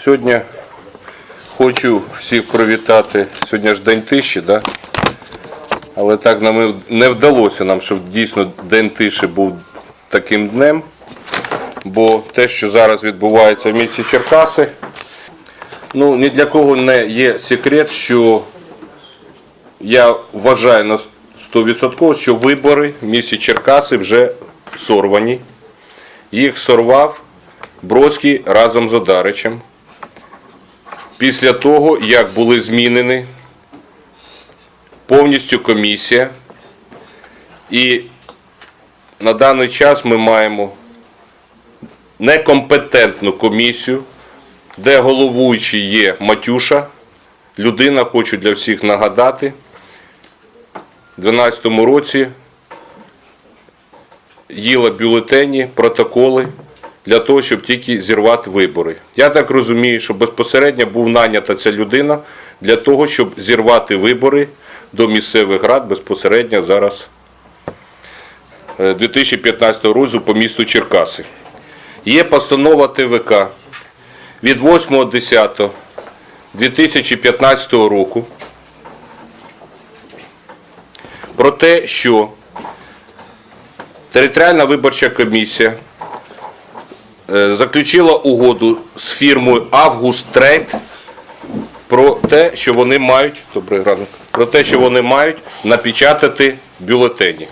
Сьогодні хочу всіх привітати. Сьогодні ж День тиші, да? але так нам не вдалося нам, щоб дійсно День тиші був таким днем. Бо те, що зараз відбувається в місті Черкаси, ну ні для кого не є секрет, що я вважаю на 100%, що вибори в місті Черкаси вже сорвані. Їх сорвав Бродський разом з Одаричем. Після того, як були змінені повністю комісія. І на даний час ми маємо некомпетентну комісію, де головуючий є Матюша. Людина, хочу для всіх нагадати, у 2012 році їла бюлетені, протоколи для того, щоб тільки зірвати вибори. Я так розумію, що безпосередньо був нанята ця людина для того, щоб зірвати вибори до місцевих рад безпосередньо зараз е, 2015 року по місту Черкаси. Є постанова ТВК від 8.10.2015 року про те, що територіальна виборча комісія е, заключила угоду з фірмою Август Трейд про те, що вони мають добрий ранок, про те, що вони мають напечатати бюлетені.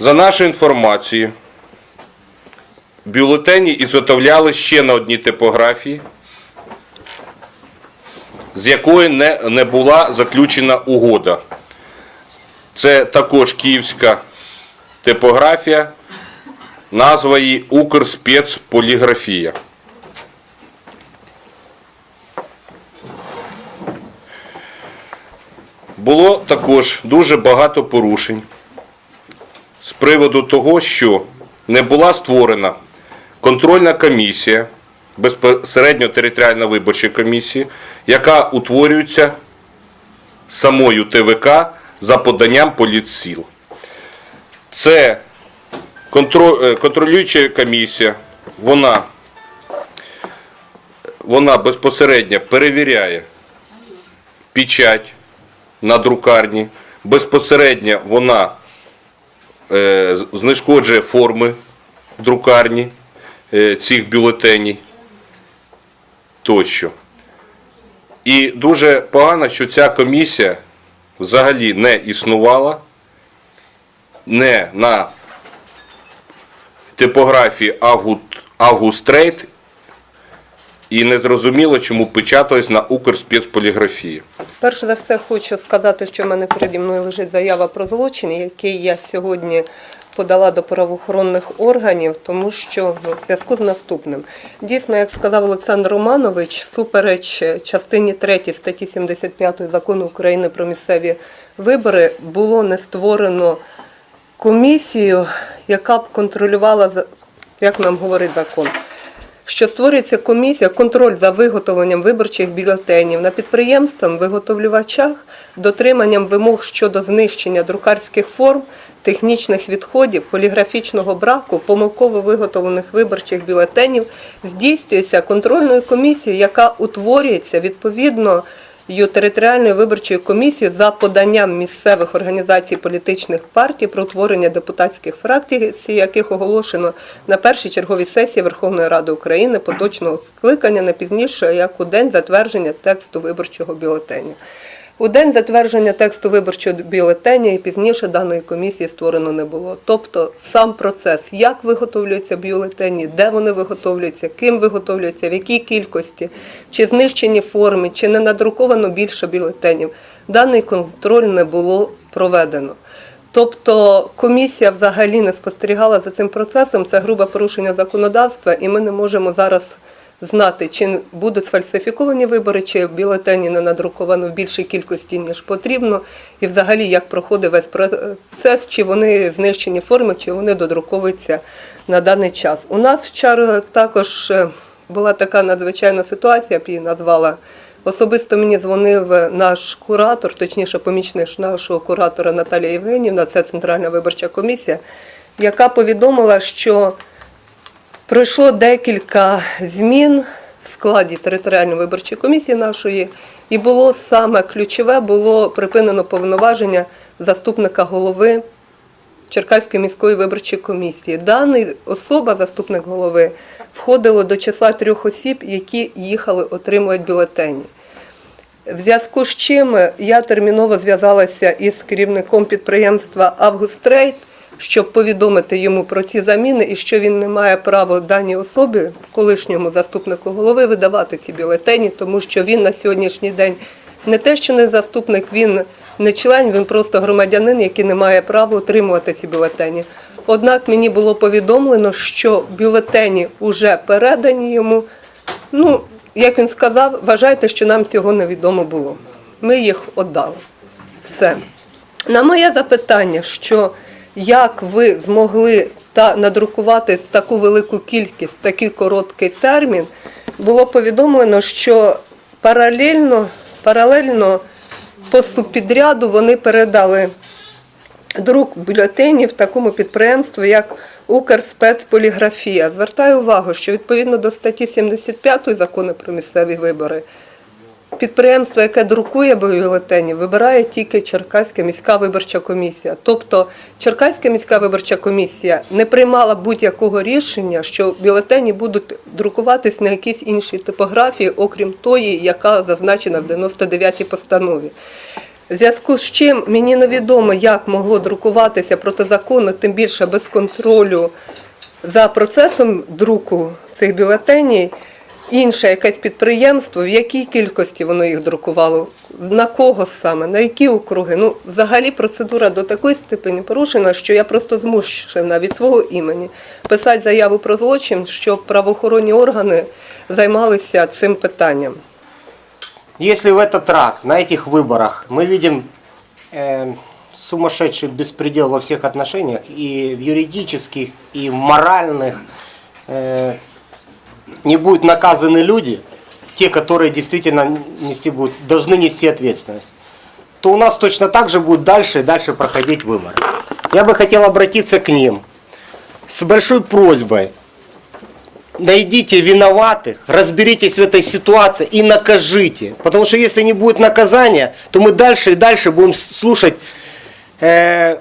За нашою інформацією, бюлетені ізготовляли ще на одній типографії, з якої не, не була заключена угода. Це також київська типографія, назва її Укрспецполіграфія. Було також дуже багато порушень з приводу того, що не була створена контрольна комісія, безпосередньо територіальна виборча комісія, яка утворюється самою ТВК за поданням політсіл. Це контролююча комісія, вона, вона безпосередньо перевіряє печать на друкарні, безпосередньо вона е, знешкоджує форми друкарні е, цих бюлетенів тощо. І дуже погано, що ця комісія взагалі не існувала, не на типографії Август і не зрозуміло, чому печатались на Укрспецполіграфії. Перш за все хочу сказати, що в мене переді мною лежить заява про злочин, який я сьогодні подала до правоохоронних органів, тому що в зв'язку з наступним. Дійсно, як сказав Олександр Романович, всупереч частині 3 статті 75 закону України про місцеві вибори було не створено комісію, яка б контролювала, як нам говорить закон, що створюється комісія, контроль за виготовленням виборчих бюлетенів на підприємствах, виготовлювачах, дотриманням вимог щодо знищення друкарських форм, технічних відходів, поліграфічного браку, помилково виготовлених виборчих бюлетенів здійснюється контрольною комісією, яка утворюється відповідно ю територіальної виборчої комісії за поданням місцевих організацій політичних партій про утворення депутатських фракцій, яких оголошено на першій черговій сесії Верховної Ради України поточного скликання не пізніше як у день затвердження тексту виборчого бюлетеня. У день затвердження тексту виборчого бюлетеня і пізніше даної комісії створено не було. Тобто сам процес, як виготовлюються бюлетені, де вони виготовлюються, ким виготовлюються, в якій кількості, чи знищені форми, чи не надруковано більше бюлетенів, даний контроль не було проведено. Тобто комісія взагалі не спостерігала за цим процесом, це грубе порушення законодавства, і ми не можемо зараз знати, чи будуть сфальсифіковані вибори, чи бюлетені не надруковано в більшій кількості, ніж потрібно, і взагалі як проходить весь процес, чи вони знищені форми, чи вони додруковуються на даний час. У нас вчора також е, була така надзвичайна ситуація, я її назвала. Особисто мені дзвонив наш куратор, точніше, помічник нашого куратора Наталія Євгенівна, це Центральна виборча комісія, яка повідомила, що Пройшло декілька змін в складі територіальної виборчої комісії нашої, і було саме ключове було припинено повноваження заступника голови Черкаської міської виборчої комісії. Даний особа, заступник голови, входило до числа трьох осіб, які їхали отримувати бюлетені. В зв'язку з чим я терміново зв'язалася із керівником підприємства Августрейд, щоб повідомити йому про ці заміни і що він не має права даній особі, колишньому заступнику голови, видавати ці бюлетені, тому що він на сьогоднішній день не те, що не заступник, він не член, він просто громадянин, який не має права отримувати ці бюлетені. Однак мені було повідомлено, що бюлетені вже передані йому. Ну, як він сказав, вважайте, що нам цього невідомо було. Ми їх віддали. Все. На моє запитання, що як ви змогли та надрукувати таку велику кількість, такий короткий термін, було повідомлено, що паралельно, паралельно по субпідряду вони передали друк бюлетенів такому підприємству, як Укрспецполіграфія. Звертаю увагу, що відповідно до статті 75 закону про місцеві вибори підприємство, яке друкує бюлетені, вибирає тільки Черкаська міська виборча комісія. Тобто Черкаська міська виборча комісія не приймала будь-якого рішення, що бюлетені будуть друкуватись на якійсь іншій типографії, окрім тої, яка зазначена в 99-й постанові. В зв'язку з чим мені невідомо, як могло друкуватися протизаконно, тим більше без контролю за процесом друку цих бюлетенів, інше якесь підприємство, в якій кількості воно їх друкувало, на кого саме, на які округи. Ну, взагалі процедура до такої степені порушена, що я просто змушена від свого імені писати заяву про злочин, щоб правоохоронні органи займалися цим питанням. Если в этот раз на этих выборах мы видим э, сумасшедший беспредел во всех отношениях, и в юридических, и в моральных, э, не будут наказаны люди, те, которые действительно нести будут, должны нести ответственность, то у нас точно так же будут дальше и дальше проходить выборы. Я бы хотел обратиться к ним с большой просьбой найдите виноватых, разберитесь в этой ситуации и накажите. Потому что если не будет наказания, то мы дальше и дальше будем слушать, э,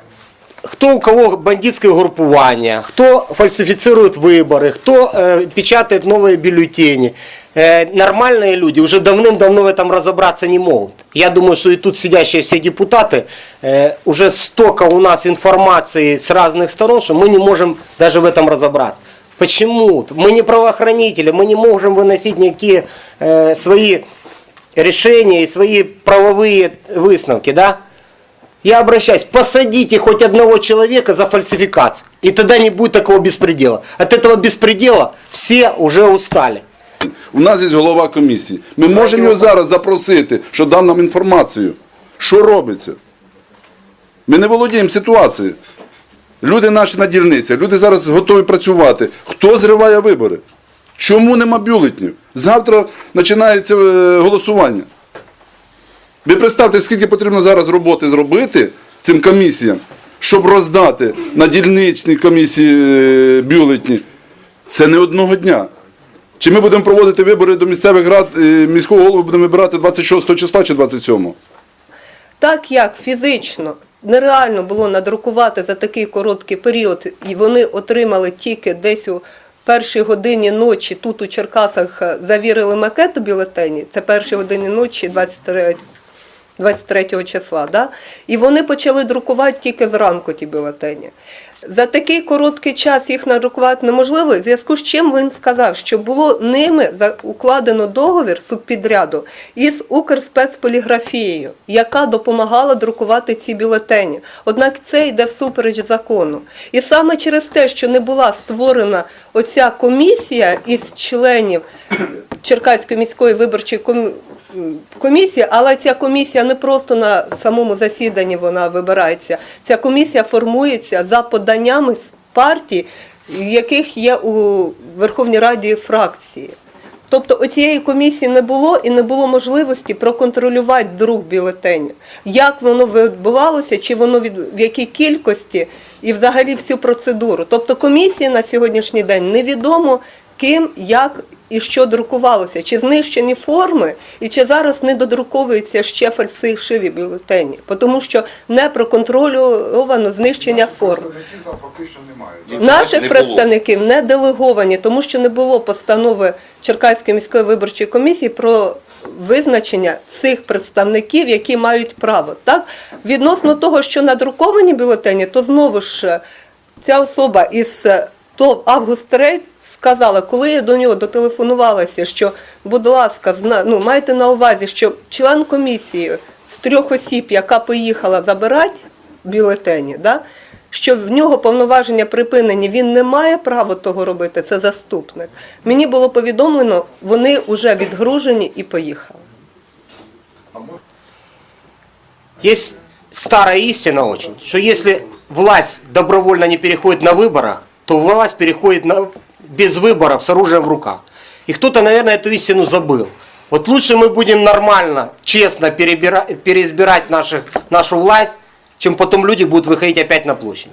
кто у кого бандитское группування, кто фальсифицирует выборы, кто э, печатает новые бюллетени. Э, нормальные люди уже давным-давно в этом разобраться не могут. Я думаю, что и тут сидящие все депутаты, э, уже столько у нас информации с разных сторон, что мы не можем даже в этом разобраться. Почему? Мы не правоохранители, мы не можем выносить никакие э, свои решения и свои правовые выставки, да? Я обращаюсь, посадите хоть одного человека за фальсификацию, и тогда не будет такого беспредела. От этого беспредела все уже устали. У нас є голова комісії. Ми можемо його зараз запросити, що дав нам інформацію. Що робиться? Ми не володіємо ситуацією. Люди наші на дільницях, люди зараз готові працювати. Хто зриває вибори? Чому нема бюлетнів? Завтра починається е, голосування. Ви представте, скільки потрібно зараз роботи зробити цим комісіям, щоб роздати на дільничній комісії е, бюлетні. Це не одного дня. Чи ми будемо проводити вибори до місцевих рад, е, міського голову будемо вибирати 26 числа чи 27? Так як фізично нереально було надрукувати за такий короткий період, і вони отримали тільки десь у першій годині ночі, тут у Черкасах е, завірили макет бюлетені, це перші години ночі 23 23 числа, да? і вони почали друкувати тільки зранку ті бюлетені. За такий короткий час їх надрукувати неможливо, в зв'язку з чим він сказав, що було ними укладено договір субпідряду із Укрспецполіграфією, яка допомагала друкувати ці бюлетені. Однак це йде всупереч закону. І саме через те, що не була створена оця комісія із членів Черкаської міської виборчої комісії, комісія, але ця комісія не просто на самому засіданні вона вибирається. Ця комісія формується за поданнями з партій, яких є у Верховній Раді фракції. Тобто оцієї комісії не було і не було можливості проконтролювати друк бюлетенів. Як воно відбувалося, чи воно від в якій кількості і взагалі всю процедуру. Тобто комісії на сьогоднішній день невідомо ким, як і що друкувалося, чи знищені форми, і чи зараз не додруковуються ще фальсифшиві бюлетені, тому що не проконтрольовано знищення форм. Наших Не було. представників не делеговані, тому що не було постанови Черкаської міської виборчої комісії про визначення цих представників, які мають право. Так відносно того, що надруковані бюлетені, то знову ж ця особа із ТОВ Август Трейд сказала, коли я до нього дотелефонувалася, що, будь ласка, зна- ну, майте на увазі, що член комісії з трьох осіб, яка поїхала забирати бюлетені, да, що в нього повноваження припинені, він не має права того робити, це заступник. Мені було повідомлено, вони вже відгружені і поїхали. Есть старая истина очень, что если власть добровольно не переходит на выборах, то власть переходит на, без выборов с оружием в руках. И кто-то, наверное, эту истину забыл. Вот лучше мы будем нормально, честно перебира- переизбирать наших, нашу власть, чем потом люди будут выходить опять на площадь.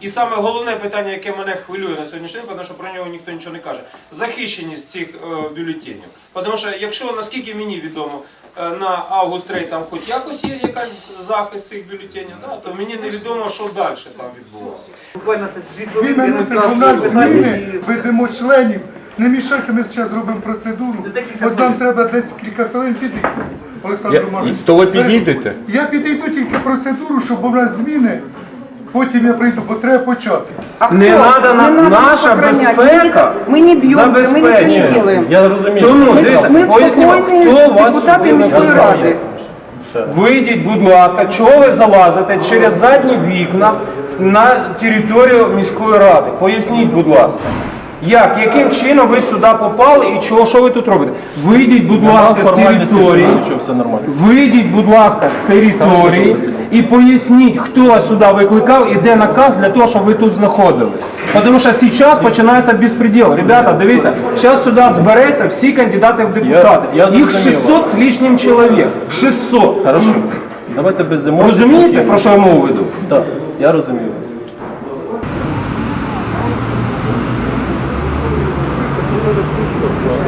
І саме головне питання, яке мене хвилює на сьогоднішній день, тому що про нього ніхто нічого не каже, захищеність цих е, бюлетенів. Тому що, якщо наскільки мені відомо, е, на Август Рей там хоч якось є якась захист цих бюлетенів, да, то мені невідомо, що далі там відбулося. Буквально це дві хвилини. зміни, ведемо членів. Не мішайте, ми зараз робимо процедуру. От нам треба десь кілька хвилин піти. Олександр Романович. то ви підійдете? Я підійду тільки процедуру, щоб у нас зміни. Потім я прийду, бо треба почати. Не надо на наша безпека. Ми не б'ємося, ми нічого не забезпечена. делаем. Я розумію. Тому Ми, дивіться, ми поясніть, спокійні хто вас депутати сюди міської направляє? ради. Вийдіть, будь ласка, чого ви залазите через задні вікна на територію міської ради? Поясніть, будь ласка. Як, яким чином ви сюди попали і чого, що ви тут робите? Вийдіть, будь ласка, з території. Вийдіть, будь ласка, з території і поясніть, хто сюди викликав і де наказ для того, щоб ви тут знаходились. Тому що зараз починається безпреділ. Ребята, дивіться, зараз сюди збереться всі кандидати в депутати. Їх 600 з лишнім чоловік. 600. Хорошо. Давайте без емоцій. Розумієте, про що я мову веду? Так, я розумію вас. the road.